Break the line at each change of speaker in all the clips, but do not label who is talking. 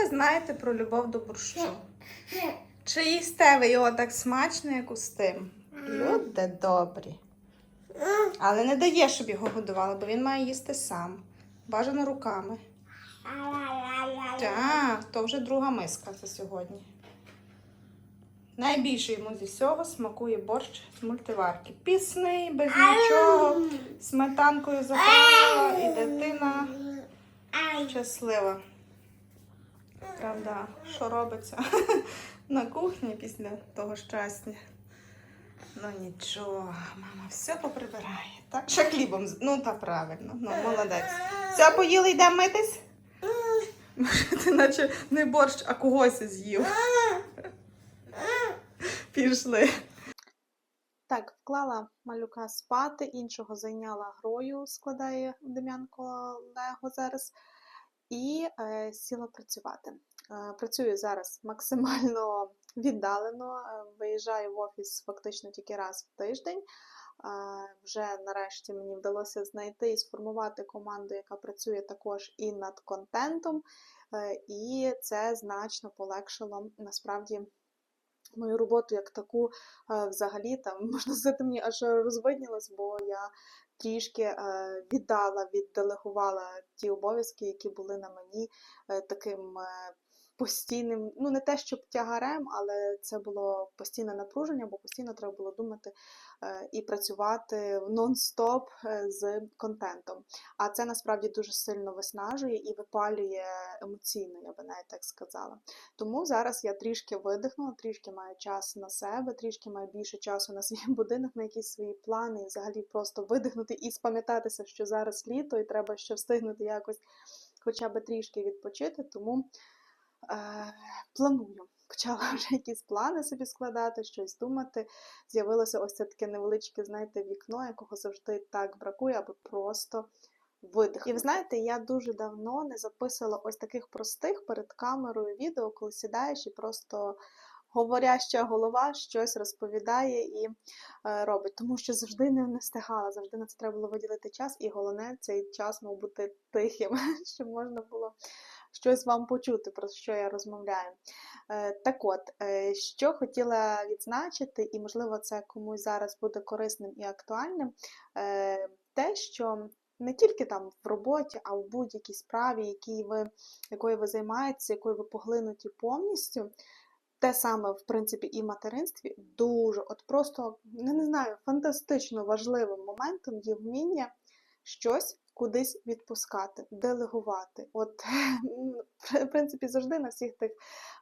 ви знаєте про любов до борщу? Чи їсте ви його так смачно, як устим? Люди добрі. Але не дає, щоб його годували, бо він має їсти сам. Бажано руками. Так, то вже друга миска за сьогодні. Найбільше йому зі всього смакує борщ з мультиварки. Пісний, без нічого, сметанкою заправила і дитина щаслива. Правда, що робиться на кухні після того щастя? Ну нічого, мама все поприбирає. Так, ще хлібом. Ну, та правильно, ну молодець. Все, поїли, йдемо митись? Ти наче не борщ, а когось з'їв. Пішли. Так, вклала малюка спати, іншого зайняла грою, складає Дем'янко Лего зараз, і е, сіла працювати. Е, працюю зараз максимально віддалено, е, виїжджаю в офіс фактично тільки раз в тиждень. Вже нарешті мені вдалося знайти і сформувати команду, яка працює також і над контентом, і це значно полегшило насправді мою роботу як таку взагалі там можна сказати, мені аж розвиднілось, бо я трішки е, віддала, відделегувала ті обов'язки, які були на мені е, таким е, постійним, ну не те, щоб тягарем, але це було постійне напруження, бо постійно треба було думати е, і працювати нон-стоп е, з контентом. А це насправді дуже сильно виснажує і випалює емоційно, я би навіть так сказала. Тому зараз я трішки видихнула, трішки маю час на себе, трішки маю більше часу на свій будинок, на якісь свої плани, і взагалі просто видихнути і спам'ятатися, що зараз літо, і треба ще встигнути якось хоча б трішки відпочити. Тому планую. Почала вже якісь плани собі складати, щось думати. З'явилося ось це таке невеличке, знаєте, вікно, якого завжди так бракує, аби просто видих. І ви знаєте, я дуже давно не записувала ось таких простих перед камерою відео, коли сідаєш і просто говоряща голова щось розповідає і е, робить. Тому що завжди не, встигала, завжди на це треба було виділити час, і головне цей час мав бути тихим, щоб можна було щось вам почути, про що я розмовляю. Е, Так от, е, що хотіла відзначити, і можливо це комусь зараз буде корисним і актуальним, е, те, що не тільки там в роботі, а в будь-якій справі, якій ви, якою ви займаєтеся, якою ви поглинуті повністю. Те саме, в принципі, і в материнстві дуже, от просто, не знаю, фантастично важливим моментом є вміння щось кудись відпускати, делегувати. От, в принципі, завжди на всіх тих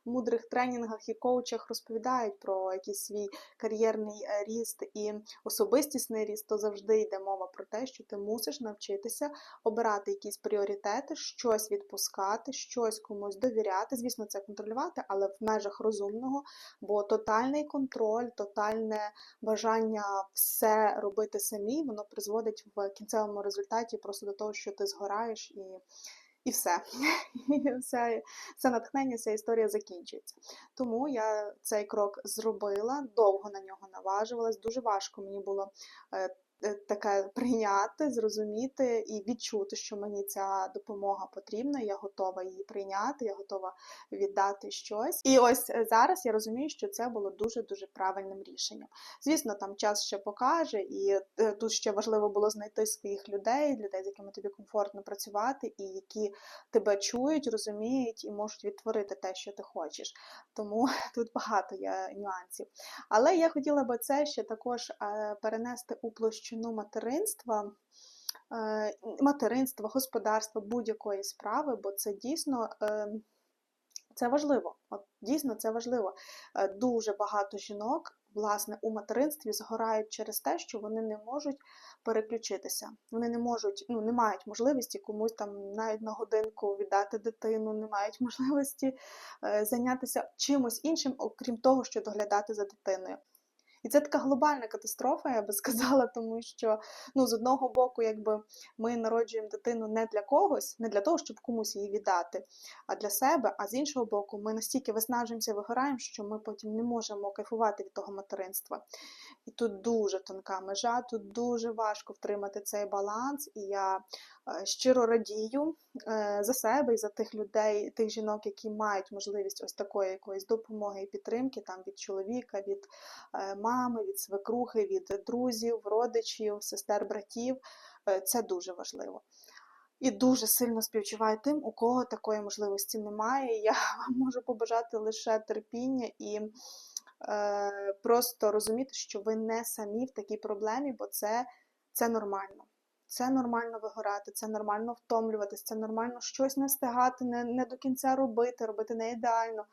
мудрих тренінгах і коучах розповідають про якийсь свій кар'єрний е, ріст і особистісний ріст, то завжди йде мова про те, що ти мусиш навчитися обирати якісь пріоритети, щось відпускати, щось комусь довіряти. Звісно, це контролювати, але в межах розумного, бо тотальний контроль, тотальне бажання все робити самі, воно призводить в кінцевому результаті просто до того, що ти згораєш і. І все. І все, все натхнення, вся історія закінчується. Тому я цей крок зробила, довго на нього наважувалась. Дуже важко мені було е, таке прийняти, зрозуміти і відчути, що мені ця допомога потрібна. Я готова її прийняти, я готова віддати щось. І ось е, зараз я розумію, що це було дуже дуже правильним рішенням. Звісно, там час ще покаже, і е, тут ще важливо було знайти своїх людей, людей, з якими тобі комфортно працювати, і які тебе чують, розуміють і можуть відтворити те, що ти хочеш. Тому тут багато є нюансів. Але я хотіла би це ще також е, перенести у площину материнства. е, Материнства, господарства, будь-якої справи, бо це дійсно е, це важливо. От дійсно це важливо. Е, Дуже багато жінок, власне, у материнстві згорають через те, що вони не можуть переключитися. Вони не можуть, ну не мають можливості комусь там навіть на годинку віддати дитину, не мають можливості зайнятися чимось іншим, окрім того, що доглядати за дитиною. І це така глобальна катастрофа, я би сказала, тому що ну, з одного боку, якби ми народжуємо дитину не для когось, не для того, щоб комусь її віддати, а для себе. А з іншого боку, ми настільки виснажуємося і вигораємо, що ми потім не можемо кайфувати від того материнства. І тут дуже тонка межа, тут дуже важко втримати цей баланс. І я Е, Щиро радію е, за себе і за тих людей, тих жінок, які мають можливість ось такої якоїсь допомоги і підтримки там від чоловіка, від е, мами, від свекрухи, від друзів, родичів, сестер, братів. Це дуже важливо. І дуже сильно співчуваю тим, у кого такої можливості немає. Я вам можу побажати лише терпіння і просто розуміти, що ви не самі в такій проблемі, бо це, це нормально. Це нормально вигорати, це нормально втомлюватись, це нормально щось не встигати, не, не до кінця робити, робити не ідеально.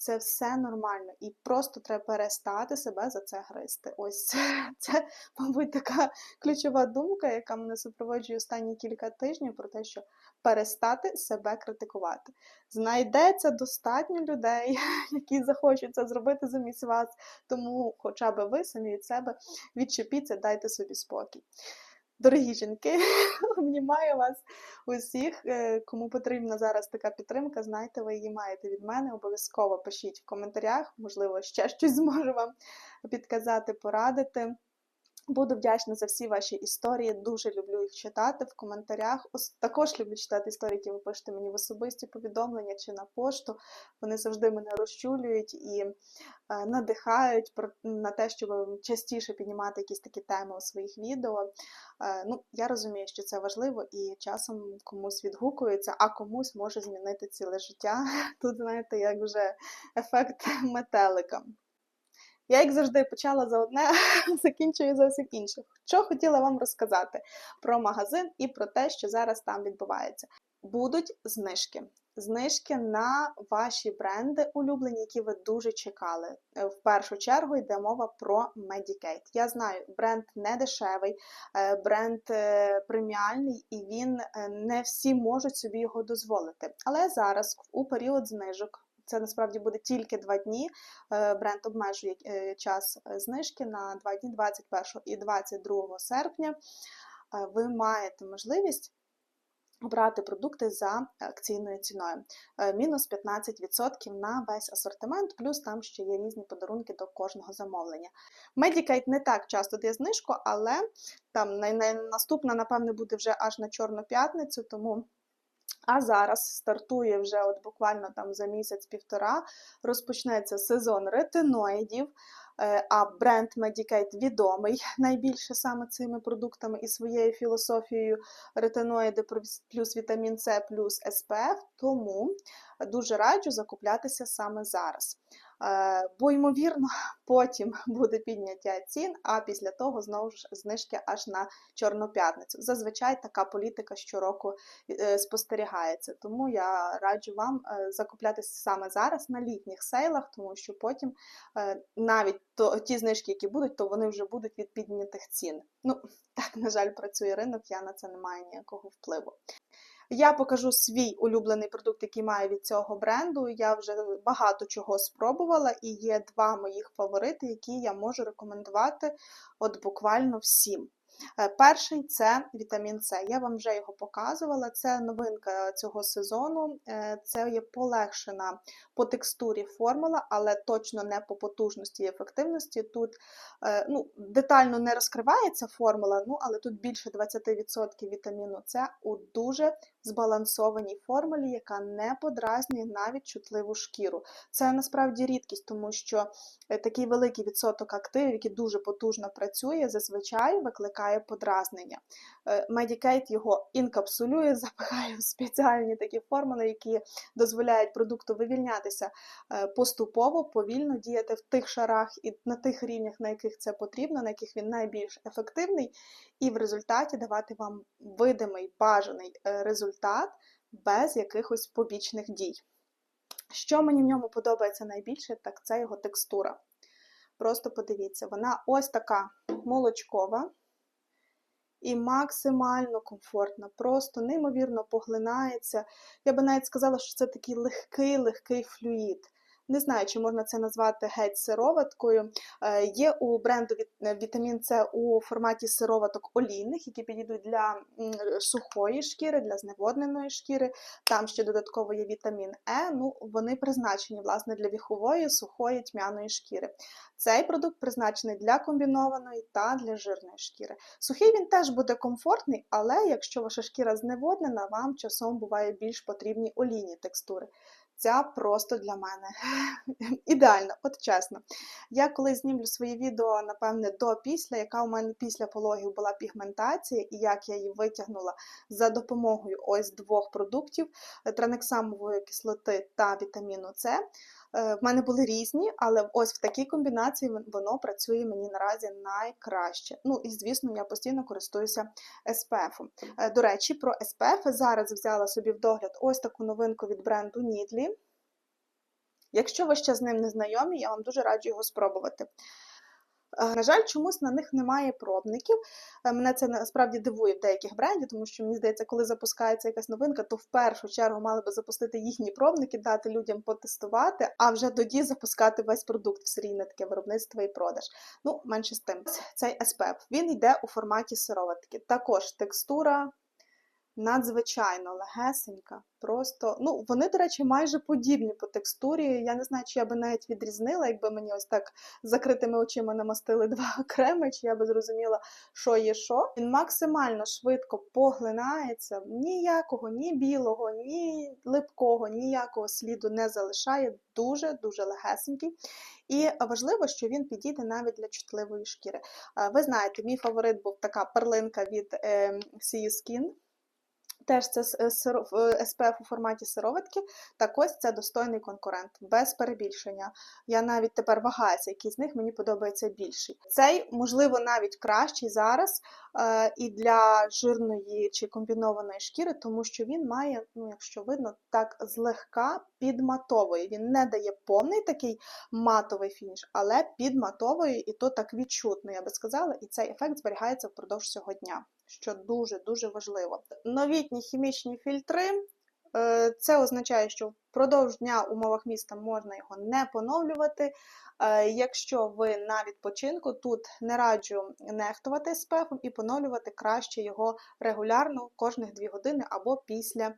Це все нормально. І просто треба перестати себе за це гризти. Ось це, це, мабуть, така ключова думка, яка мене супроводжує останні кілька тижнів, про те, що перестати себе критикувати. Знайдеться достатньо людей, які захочуть це зробити замість вас, тому хоча б ви самі від себе відчепіться, дайте собі спокій. Дорогі жінки, обнімаю вас усіх. Е, Кому потрібна зараз така підтримка, знайте, ви її маєте від мене. Обов'язково пишіть в коментарях, можливо, ще щось зможу вам підказати, порадити. Буду вдячна за всі ваші історії. Дуже люблю їх читати в коментарях. Також люблю читати історії, які ви пишете мені в особисті повідомлення чи на пошту. Вони завжди мене розчулюють і е, надихають на те, щоб частіше піднімати якісь такі теми у своїх відео. Е, Ну, я розумію, що це важливо і часом комусь відгукується, а комусь може змінити ціле життя. Тут, знаєте, як вже ефект метелика. Я, як завжди, почала за одне, закінчую зовсім інше. Що хотіла вам розказати про магазин і про те, що зараз там відбувається. Будуть знижки. Знижки на ваші бренди улюблені, які ви дуже чекали. Е, В першу чергу йде мова про Medicate. Я знаю, бренд не дешевий, е, бренд е, преміальний, і він не всі можуть собі його дозволити. Але зараз, у період знижок, це насправді буде тільки два дні. Е, Бренд обмежує е, час е, знижки на два дні 21 і 22 серпня. Ви маєте можливість обрати продукти за акційною ціною. Мінус 15% на весь асортимент, плюс там ще є різні подарунки до кожного замовлення. Medicate не так часто дає знижку, але там наступна, напевне, буде вже аж на Чорну п'ятницю, тому. А зараз стартує вже от буквально там за місяць-півтора, розпочнеться сезон ретиноїдів, е, а бренд Medicate відомий найбільше саме цими продуктами і своєю філософією ретиноїди плюс- вітамін С плюс СПФ, тому дуже раджу закуплятися саме зараз. Е, Бо, ймовірно, потім буде підняття цін, а після того знову ж знижки аж на Чорну п'ятницю. Зазвичай така політика щороку е, спостерігається. Тому я раджу вам е, закуплятися саме зараз на літніх сейлах, тому що потім навіть то, ті знижки, які будуть, то вони вже будуть від піднятих цін. Ну, так, на жаль, працює ринок, я на це не маю ніякого впливу. Я покажу свій улюблений продукт, який маю від цього бренду. Я вже багато чого спробувала, і є два моїх фаворити, які я можу рекомендувати от буквально всім. Е, Перший це вітамін С. Я вам вже його показувала. Це новинка цього сезону. Е, Це є полегшена по текстурі формула, але точно не по потужності і ефективності. Тут е, ну, детально не розкривається формула, ну але тут більше 20% вітаміну С у дуже збалансованій формулі, яка не подразнює навіть чутливу шкіру. Це насправді рідкість, тому що е, такий великий відсоток активів, який дуже потужно працює, зазвичай викликає подразнення. Е, Medicate його інкапсулює, запихає в спеціальні такі формули, які дозволяють продукту вивільнятися е, поступово, повільно діяти в тих шарах і на тих рівнях, на яких це потрібно, на яких він найбільш ефективний, і в результаті давати вам видимий бажаний е, результат без якихось побічних дій. Що мені в ньому подобається найбільше, так це його текстура. Просто подивіться, вона ось така молочкова і максимально комфортна, просто неймовірно поглинається. Я би навіть сказала, що це такий легкий, легкий флюїд. Не знаю, чи можна це назвати геть сироваткою. Е, Є у бренду е, вітамін С у форматі сироваток олійних, які підійдуть для сухої шкіри, для зневодненої шкіри. Там ще додатково є вітамін Е. Ну, вони призначені власне для віхової, сухої, тьмяної шкіри. Цей продукт призначений для комбінованої та для жирної шкіри. Сухий він теж буде комфортний, але якщо ваша шкіра зневоднена, вам часом буває більш потрібні олійні текстури. Ця просто для мене Ідеально, от чесно. Я коли знімлю своє відео, напевне, до-після, яка у мене після пологів була пігментація, і як я її витягнула за допомогою ось двох продуктів е, транексамової кислоти та вітаміну С. Е, В мене були різні, але ось в такій комбінації воно працює мені наразі найкраще. Ну і звісно, я постійно користуюся SPF. Е, До речі, про SPF зараз взяла собі в догляд ось таку новинку від бренду Нідлі. Якщо ви ще з ним не знайомі, я вам дуже раджу його спробувати. На жаль, чомусь на них немає пробників. Е, Мене це насправді дивує в деяких брендів, тому що мені здається, коли запускається якась новинка, то в першу чергу мали би запустити їхні пробники, дати людям потестувати, а вже тоді запускати весь продукт в серійне таке виробництво і продаж. Ну, менше з тим. Цей SPF, він йде у форматі сироватки. Також текстура надзвичайно легесенька. Просто, ну, вони, до речі, майже подібні по текстурі. Я не знаю, чи я би навіть відрізнила, якби мені ось так закритими очима намастили два креми, чи я би зрозуміла, що є що. Він максимально швидко поглинається, ніякого, ні білого, ні липкого, ніякого сліду не залишає. Дуже-дуже легесенький. І важливо, що він підійде навіть для чутливої шкіри. Ви знаєте, мій фаворит був така перлинка від е, See Skin. Теж це с- сиро- в- SPF у форматі сироватки. Так ось це достойний конкурент, без перебільшення. Я навіть тепер вагаюся, який з них мені подобається більший. Цей, можливо, навіть кращий зараз е, і для жирної чи комбінованої шкіри, тому що він має, ну, якщо видно, так злегка підматовує. Він не дає повний такий матовий фініш, але підматовує, і то так відчутно, я би сказала, і цей ефект зберігається впродовж всього дня, що дуже-дуже важливо. Новітні хімічні фільтри. е, Це означає, що впродовж дня в умовах міста можна його не поновлювати. Е, Якщо ви на відпочинку, тут не раджу нехтувати SPF і поновлювати краще його регулярно кожних 2 години або після е,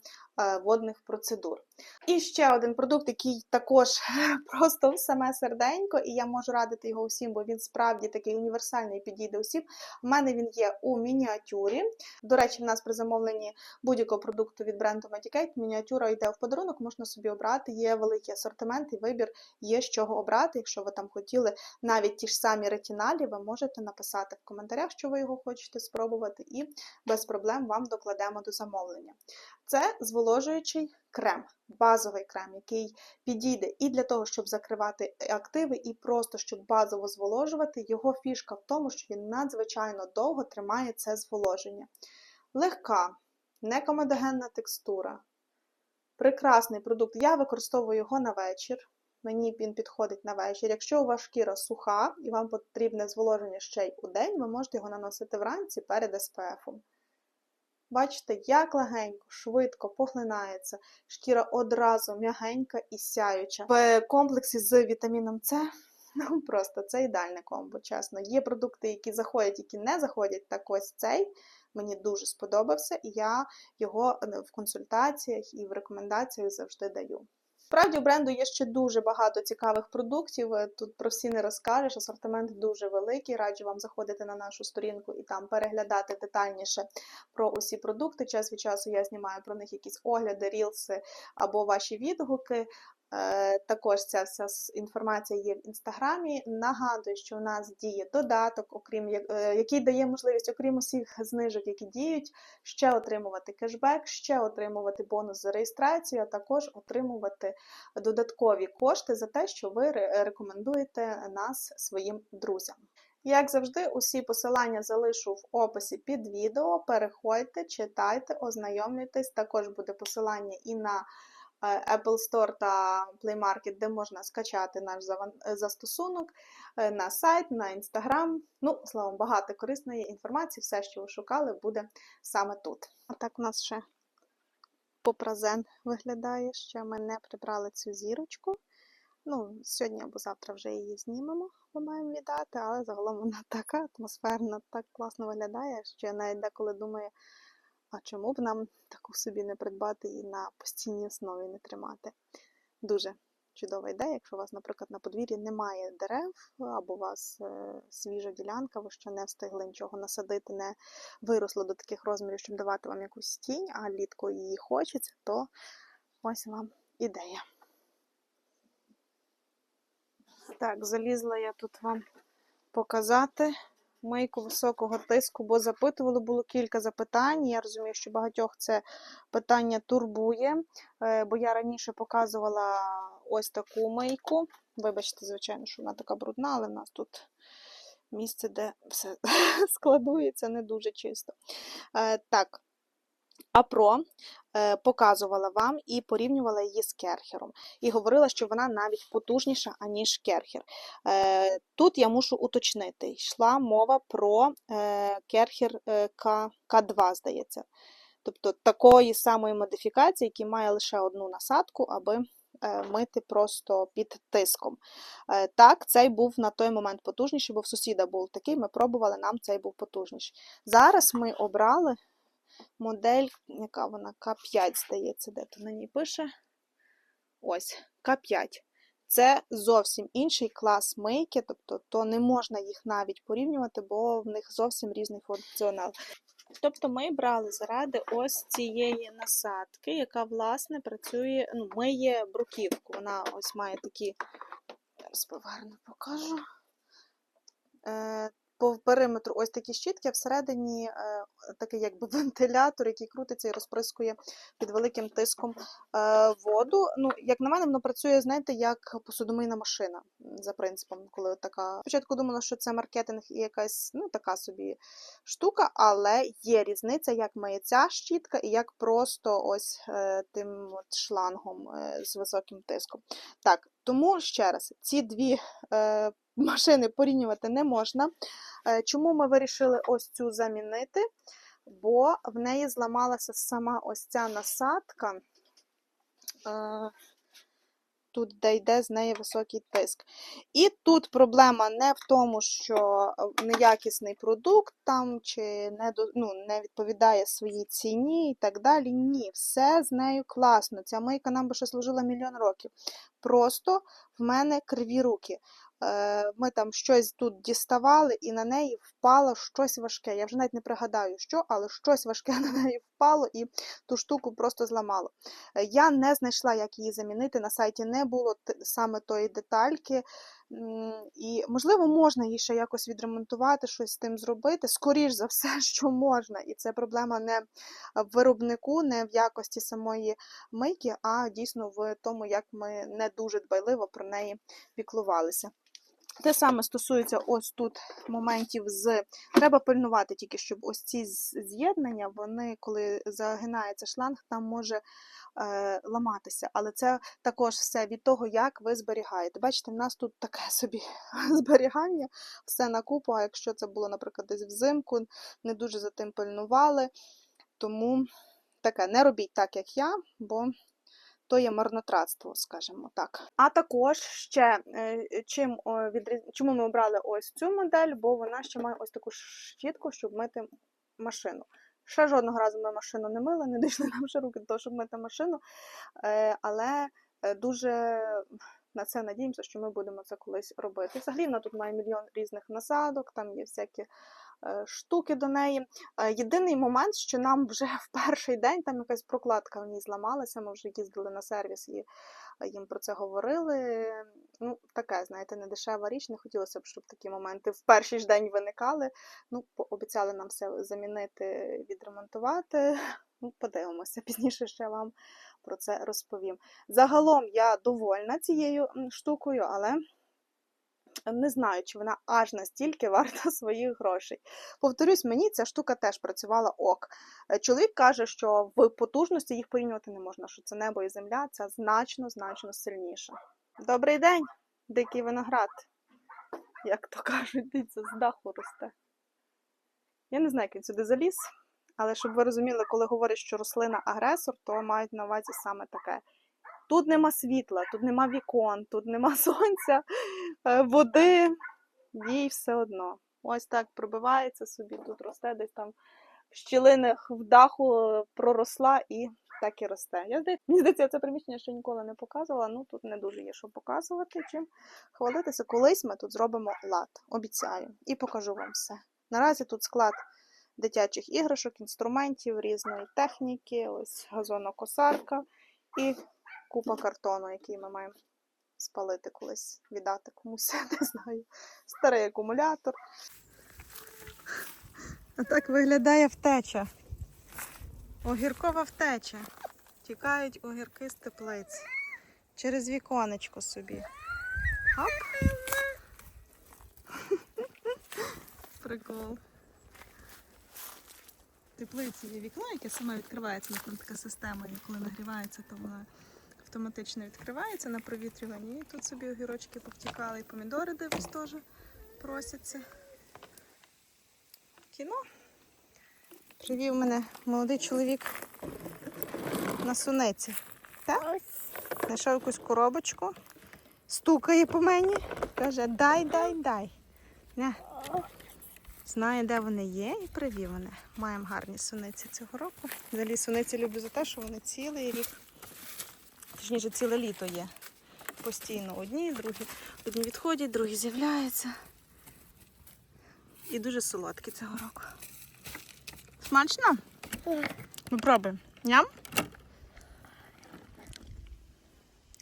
водних процедур. І ще один продукт, який також просто в саме серденько, і я можу радити його усім, бо він справді такий універсальний підійде усім. У мене він є у мініатюрі. До речі, в нас при замовленні будь-якого продукту від бренду Medicate мініатюра йде в подарунок, можна собі обрати. Є великий асортимент і вибір, є з чого обрати. Якщо ви там хотіли навіть ті ж самі ретіналі, ви можете написати в коментарях, що ви його хочете спробувати, і без проблем вам докладемо до замовлення. Це зволожуючий крем, базовий крем, який підійде і для того, щоб закривати активи, і просто щоб базово зволожувати. Його фішка в тому, що він надзвичайно довго тримає це зволоження. Легка, некомедогенна текстура. Прекрасний продукт. Я використовую його на вечір. Мені він підходить на вечір. Якщо у вас шкіра суха і вам потрібне зволоження ще й у день, ви можете його наносити вранці перед SPF. Бачите, як легенько, швидко поглинається, шкіра одразу м'ягенька і сяюча. В комплексі з вітаміном С, ну просто це ідеальне комбо, чесно. Є продукти, які заходять, які не заходять, так ось цей. Мені дуже сподобався, і я його е, в консультаціях і в рекомендаціях завжди даю. Справді, у бренду є ще дуже багато цікавих продуктів. е, Тут про всі не розкажеш. Асортимент дуже великий. Раджу вам заходити на нашу сторінку і там переглядати детальніше про усі продукти. Час від часу я знімаю про них якісь огляди, рілси або ваші відгуки. Е, Також ця вся інформація є в інстаграмі. Нагадую, що у нас діє додаток, окрім е, який дає можливість, окрім усіх знижок, які діють, ще отримувати кешбек, ще отримувати бонус за реєстрацію, а також отримувати додаткові кошти за те, що ви рекомендуєте нас своїм друзям. Як завжди, усі посилання залишу в описі під відео. Переходьте, читайте, ознайомлюйтесь. Також буде посилання і на Apple Store та Play Market, де можна скачати наш е, застосунок, е, на сайт, на Instagram. Ну, словом, багато корисної інформації, все, що ви шукали, буде саме тут. А так у нас ще попразен виглядає, ще ми не прибрали цю зірочку. Ну, сьогодні або завтра вже її знімемо, ми маємо віддати, але загалом вона така атмосферна, так класно виглядає, що я навіть деколи думаю, а чому б нам таку собі не придбати і на постійній основі не тримати. Дуже чудова ідея, якщо у вас, наприклад, на подвір'ї немає дерев, або у вас е, свіжа ділянка, ви ще не встигли нічого насадити, не виросло до таких розмірів, щоб давати вам якусь тінь, а літко її хочеться, то ось вам ідея. Так, залізла я тут вам показати мийку високого тиску, бо запитували, було кілька запитань. Я розумію, що багатьох це питання турбує, е, бо я раніше показувала ось таку мийку. Вибачте, звичайно, що вона така брудна, але в нас тут місце, де все складується, не дуже чисто. Е, Так. Апро е, показувала вам і порівнювала її з керхером. І говорила, що вона навіть потужніша, аніж керхер. Е, Тут я мушу уточнити, йшла мова про е, керхер е, К, К2, здається. Тобто такої самої модифікації, який має лише одну насадку, аби мити просто під тиском. Так, цей був на той момент потужніший, бо в сусіда був такий, ми пробували, нам цей був потужніший. Зараз ми обрали модель, яка вона К5, здається, де то на ній пише. Ось, К5. Це зовсім інший клас мийки, тобто то не можна їх навіть порівнювати, бо в них зовсім різний функціонал. Тобто ми брали заради ось цієї насадки, яка, власне, працює, ну, миє бруківку. Вона ось має такі, зараз поверну покажу. По периметру ось такі щітки, а всередині е, такий якби вентилятор, який крутиться і розприскує під великим тиском е, воду. Ну, як на мене, воно працює, знаєте, як посудомийна машина за принципом, коли така. Спочатку думала, що це маркетинг і якась ну, така собі штука, але є різниця, як миє ця щітка і як просто ось е, тим от шлангом з високим тиском. Так, тому ще раз, ці дві машини порівнювати не можна. Е, Чому ми вирішили ось цю замінити? Бо в неї зламалася сама ось ця насадка, е, тут де йде з неї високий тиск. І тут проблема не в тому, що неякісний продукт там чи не, ну, не відповідає своїй ціні і так далі. Ні, все з нею класно. Ця мийка нам би ще служила мільйон років. Просто в мене криві руки. Е, Ми там щось тут діставали, і на неї впало щось важке. Я вже навіть не пригадаю, що, але щось важке на неї впало і ту штуку просто зламало. Е, Я не знайшла, як її замінити. На сайті не було саме тої детальки. І, можливо, можна її ще якось відремонтувати, щось з тим зробити. Скоріш за все, що можна. І це проблема не в виробнику, не в якості самої мийки, а дійсно в тому, як ми не дуже дбайливо про неї піклувалися. Те саме стосується ось тут моментів з. Треба пильнувати тільки, щоб ось ці з'єднання, вони, коли загинається шланг, там може е, ламатися. Але це також все від того, як ви зберігаєте. Бачите, в нас тут таке собі зберігання, все на купу, а якщо це було, наприклад, десь взимку, не дуже за тим пильнували. Тому таке, не робіть так, як я, бо то є марнотратство, скажімо так. А також ще е, чим чому ми обрали ось цю модель, бо вона ще має ось таку щітку, щоб мити машину. Ще жодного разу ми машину не мили, не дійшли нам ще руки до того, щоб мити машину. Е, Але е, дуже на це надіємося, що ми будемо це колись робити. Взагалі вона тут має мільйон різних насадок, там є всякі штуки до неї. Е, Єдиний момент, що нам вже в перший день там якась прокладка в ній зламалася. Ми вже їздили на сервіс і е, їм про це говорили. Ну, таке, знаєте, не дешева річ. Не хотілося б, щоб такі моменти в перший ж день виникали. Ну, обіцяли нам все замінити, відремонтувати. Ну, подивимося, пізніше ще вам про це розповім. Загалом я довольна цією штукою, але не знаю, чи вона аж настільки варта своїх грошей. Повторюсь, мені ця штука теж працювала ок. Е, Чоловік каже, що в потужності їх порівнювати не можна, що це небо і земля, це значно, значно сильніше. Добрий день, дикий виноград. Як то кажуть, дивіться, з даху росте. Я не знаю, як він сюди заліз, але щоб ви розуміли, коли говорять, що рослина агресор, то мають на увазі саме таке. Тут нема світла, тут нема вікон, тут нема сонця, е, води, їй все одно. Ось так пробивається собі, тут росте десь там в щілинах в даху е, проросла і так і росте. Я мені здається, це приміщення ще ніколи не показувала. Ну тут не дуже є що показувати, чим хвалитися. Колись ми тут зробимо лад, обіцяю, і покажу вам все. Наразі тут склад дитячих іграшок, інструментів, різної техніки, ось газонокосарка і купа картону, який ми маємо спалити колись, віддати комусь, не знаю. Старий акумулятор. А так виглядає втеча. Огіркова втеча. Тікають огірки з теплиць. Через віконечко собі. Оп. Прикол. В теплиці є вікно, яке саме відкривається. У така система, і коли нагрівається, то вона автоматично відкривається на провітрюванні. І тут собі огірочки повтікали, і помідори дивись теж просяться. Кіно. Привів мене молодий чоловік на суниці. Так? Знайшов якусь коробочку, стукає по мені, каже, дай, дай, дай. Не. Знає, де вони є, і привів мене. Маємо гарні суниці цього року. Взагалі суниці люблю за те, що вони цілий рік, точніше, ціле літо є. Постійно одні, другі. Одні відходять, другі з'являються. І дуже солодкі цього року. Смачно? Попробуй. Ням?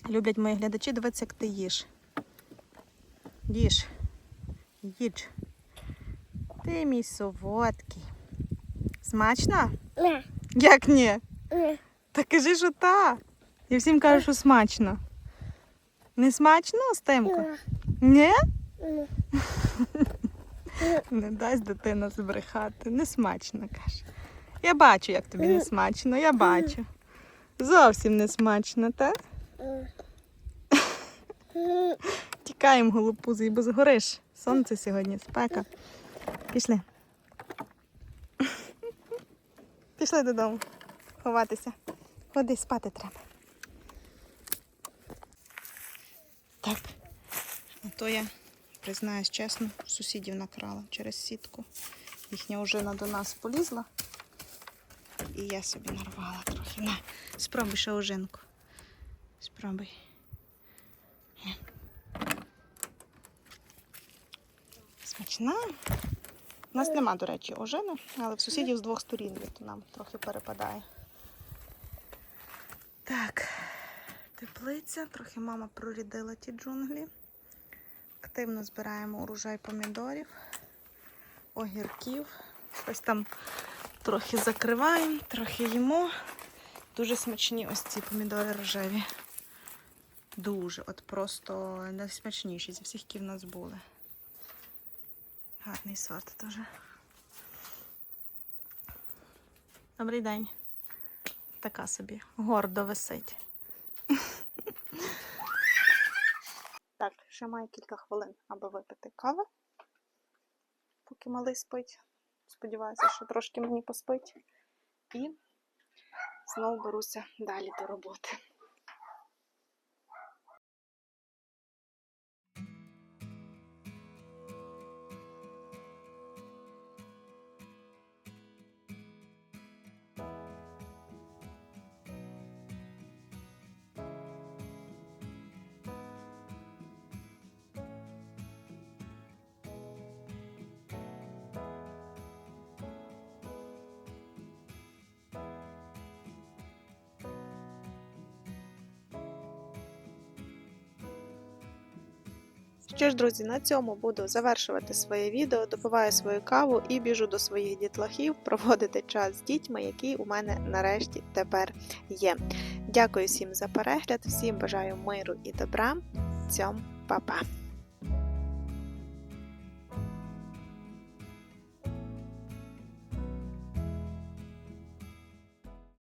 Люблять мої глядачі, дивитися, як ти їш. Їж. Їдж. Ти мій солодкий. Смачно?
Не,
Як ні?
не,
Та кажи, що та. Я всім кажу, що смачно. Не смачно, Стемко? Ні?
не.
Не дасть дитина збрехати. Не смачно, каже. Я бачу, як тобі не смачно, я бачу. Зовсім не смачно, так? Тікаємо, голопузий, бо згориш. Сонце сьогодні, спека. Пішли. Пішли додому. Ховатися. Ходи, спати треба. Так. А то я, признаюсь чесно, сусідів накрала через сітку. Їхня ожина до нас полізла. І я собі нарвала трохи. На, спробуй ще ожинку. Спробуй. Смачна. У нас нема, до речі, ожини, але в сусідів з двох сторін то нам трохи перепадає. Так, теплиця, трохи мама прорідила ті джунглі. Активно збираємо урожай помідорів, огірків. Ось там трохи закриваємо, трохи їмо. Дуже смачні ось ці помідори рожеві. Дуже, от просто найсмачніші зі всіх, які в нас були. Гарний сорт теж. Добрий день. Така собі гордо висить. Так, ще маю кілька хвилин, аби випити кави, поки малий спить. Сподіваюся, що трошки мені поспить. І знову беруся далі до роботи. Що ж, друзі, на цьому буду завершувати своє відео, допиваю свою каву і біжу до своїх дітлахів проводити час з дітьми, які у мене нарешті тепер є. Дякую всім за перегляд, всім бажаю миру і добра. Цьом, па-па!